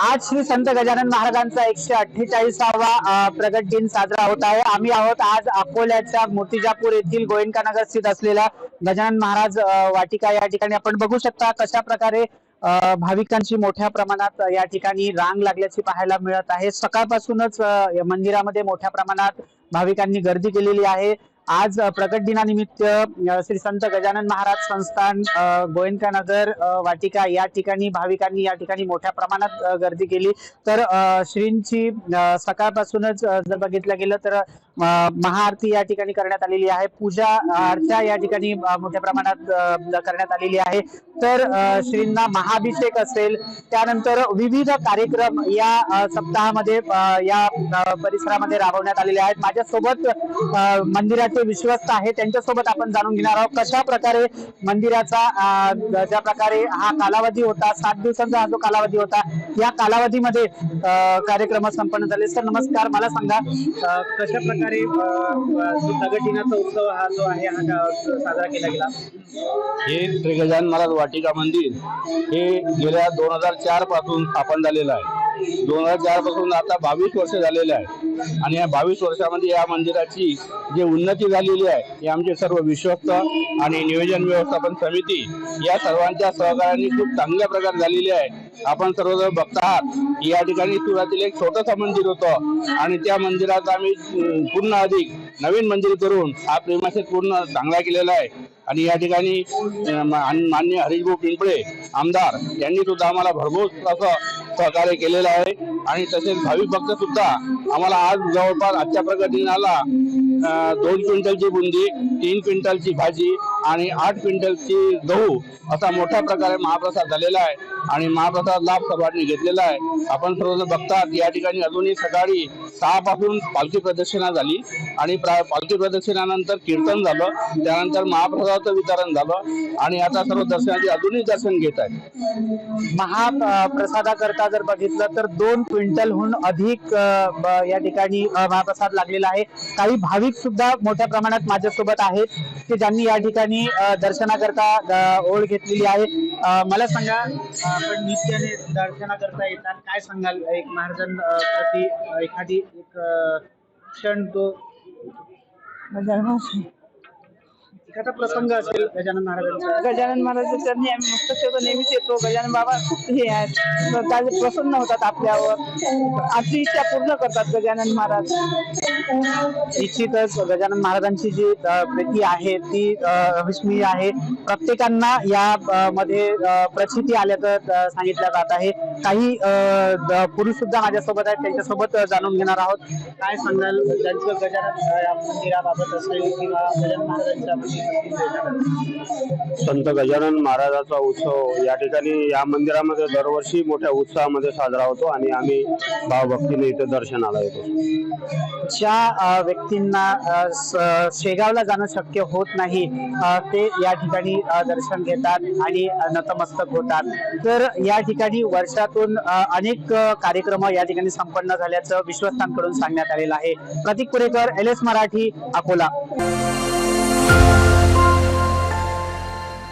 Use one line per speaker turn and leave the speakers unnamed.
आज श्री संत गजानन महाराजांचा एकशे अठ्ठेचाळीसावा प्रगट दिन साजरा होत आहे. आम्ही आहोत आज अकोल्याच्या मूर्तिजापूर येथील गोयंका नगर स्थित असलेल्या गजानन महाराज वाटिका. या ठिकाणी आपण बघू शकता कशा प्रकारे भाविकांची मोठ्या प्रमाणात या ठिकाणी रांग लागल्याची पाहायला मिळत आहे. सकाळपासूनच या मंदिरामध्ये मोठ्या प्रमाणात भाविकांनी गर्दी केलेली आहे. आज प्रकट दिनानिमित्त श्री संत गजानन महाराज संस्थान अ, गोयंका नगर वाटिका या ठिकाणी भाविकांनी या ठिकाणी मोठ्या प्रमाणात गर्दी केली. तर श्रींची सकाळपासूनच जर बघितलं गेलं तर महाआरती या ठिकाणी करण्यात आलेली आहे. पूजा अर्चा या ठिकाणी मोठ्या प्रमाणात करण्यात आलेली आहे. तर श्रींना महाभिषेक असेल. त्यानंतर विविध कार्यक्रम या सप्ताहामध्ये या परिसरामध्ये राबवण्यात आलेले आहेत. माझ्यासोबत अ, ते विश्वस्त आहे त्यांच्यासोबत आपण जाणून घेणार आहोत कशा प्रकारे मंदिराचा ज्या प्रकारे हा कालावधी होता सात दिवसांचा हा जो कालावधी होता या कालावधीमध्ये कार्यक्रम संपन्न झाले. सर नमस्कार. मला सांगा कशा प्रकारे अ, उत्सव हा जो आहे हा साजरा केला गेला?
हे त्रिगजान महाराज वाटिका मंदिर हे गेल्या दोन हजार चारपासून स्थापन झालेलं आहे. दोन हजार चारपासून आता बावीस वर्ष झालेले आहे. आणि या बावीस वर्षामध्ये या मंदिराची जी उन्नती झालेली आहे हे आमचे सर्व विश्वस्त आणि नियोजन व्यवस्थापन समिती या सर्वांच्या सहकार्याने खूप चांगल्या प्रकारे झालेली आहे. आपण सर्वजण बघत आहात या ठिकाणी सुरुवातीला एक छोटंसं मंदिर होतं आणि त्या मंदिरात आम्ही पूर्ण अधिक नवीन मंदिर करून हा प्रेमाशय पूर्ण चांगला केलेला आहे. आणि या ठिकाणी माननीय मान्य हरीशभाऊ पिंपळे आमदार यांनी सुद्धा आम्हाला भरघोस असं सहकार्य केलेलं आहे. आणि तसेच भाविक भक्त सुद्धा आम्हाला आज जवळपास आजच्या प्रगतीनाला अं, दोन क्विंटलची बुंदी तीन क्विंटलची भाजी आणि आठ क्विंटलची गहू असा मोठ्या प्रकारे महाप्रसाद झालेला आहे आणि महाप्रसाद लाभ सर्वांनी घेतलेला आहे. आपण सर्वजण बघतात या ठिकाणी अजूनही सकाळी सहा पासून पालखी प्रदक्षिणा झाली आणि पालखी प्रदक्षिणानंतर कीर्तन झालं त्यानंतर महाप्रसादाचं वितरण झालं आणि आता सर्व दर्शनाचे अजूनही दर्शन घेत आहेत.
महाप्रसादाकरता जर बघितलं तर दोन क्विंटलहून अधिक ब- या ठिकाणी महाप्रसाद लागलेला आहे. काही भाविक सुद्धा मोठ्या प्रमाणात माझ्यासोबत आहेत की ज्यांनी या ठिकाणी मी दर्शनाकरता ओढ घेतलेली आहे. मला सांगा पण नित्याने दर्शनाकरता येतात. काय सांगाल? एक महाराजां प्रती एखादी एक क्षण तो एखादा प्रसंग असेल गजानन महाराजांचा.
गजानन महाराजांच्या चरणी आम्ही मस्त ठेवतो नेहमीच येतो. गजानन बाबा खूप हे आहेत. तर काय प्रसन्न होतात आपल्यावर. आपली इच्छा पूर्ण करतात गजानन महाराज.
निश्चितच गजानन महाराजांची जी प्रीती आहे ती अविस्मरणीय आहे. प्रत्येकांना या मध्ये प्रचिती आल्याचं सांगितलं जात आहे. काही पुरुष सुद्धा माझ्यासोबत आहेत. त्यांच्यासोबत जाणून घेणार आहोत. काय सांगाल? त्यांचं गजानन मंदिराबाबत असेल किंवा गजानन महाराजांच्या
संत गजानन महाराजाचा उत्सव या ठिकाणी या मंदिरामध्ये दरवर्षी मोठ्या उत्साहामध्ये साजरा होतो आणि आम्ही भावभक्तीने इथे दर्शनाला येतो.
ज्या व्यक्तींना शेगावला जाणं शक्य होत नाही ते या ठिकाणी दर्शन घेतात आणि नतमस्तक होतात. तर या ठिकाणी वर्षातून अनेक कार्यक्रम या ठिकाणी संपन्न झाल्याचं विश्वस्तांकडून सांगण्यात आलेलं आहे. Pratik Purekar L S Marathi Akola.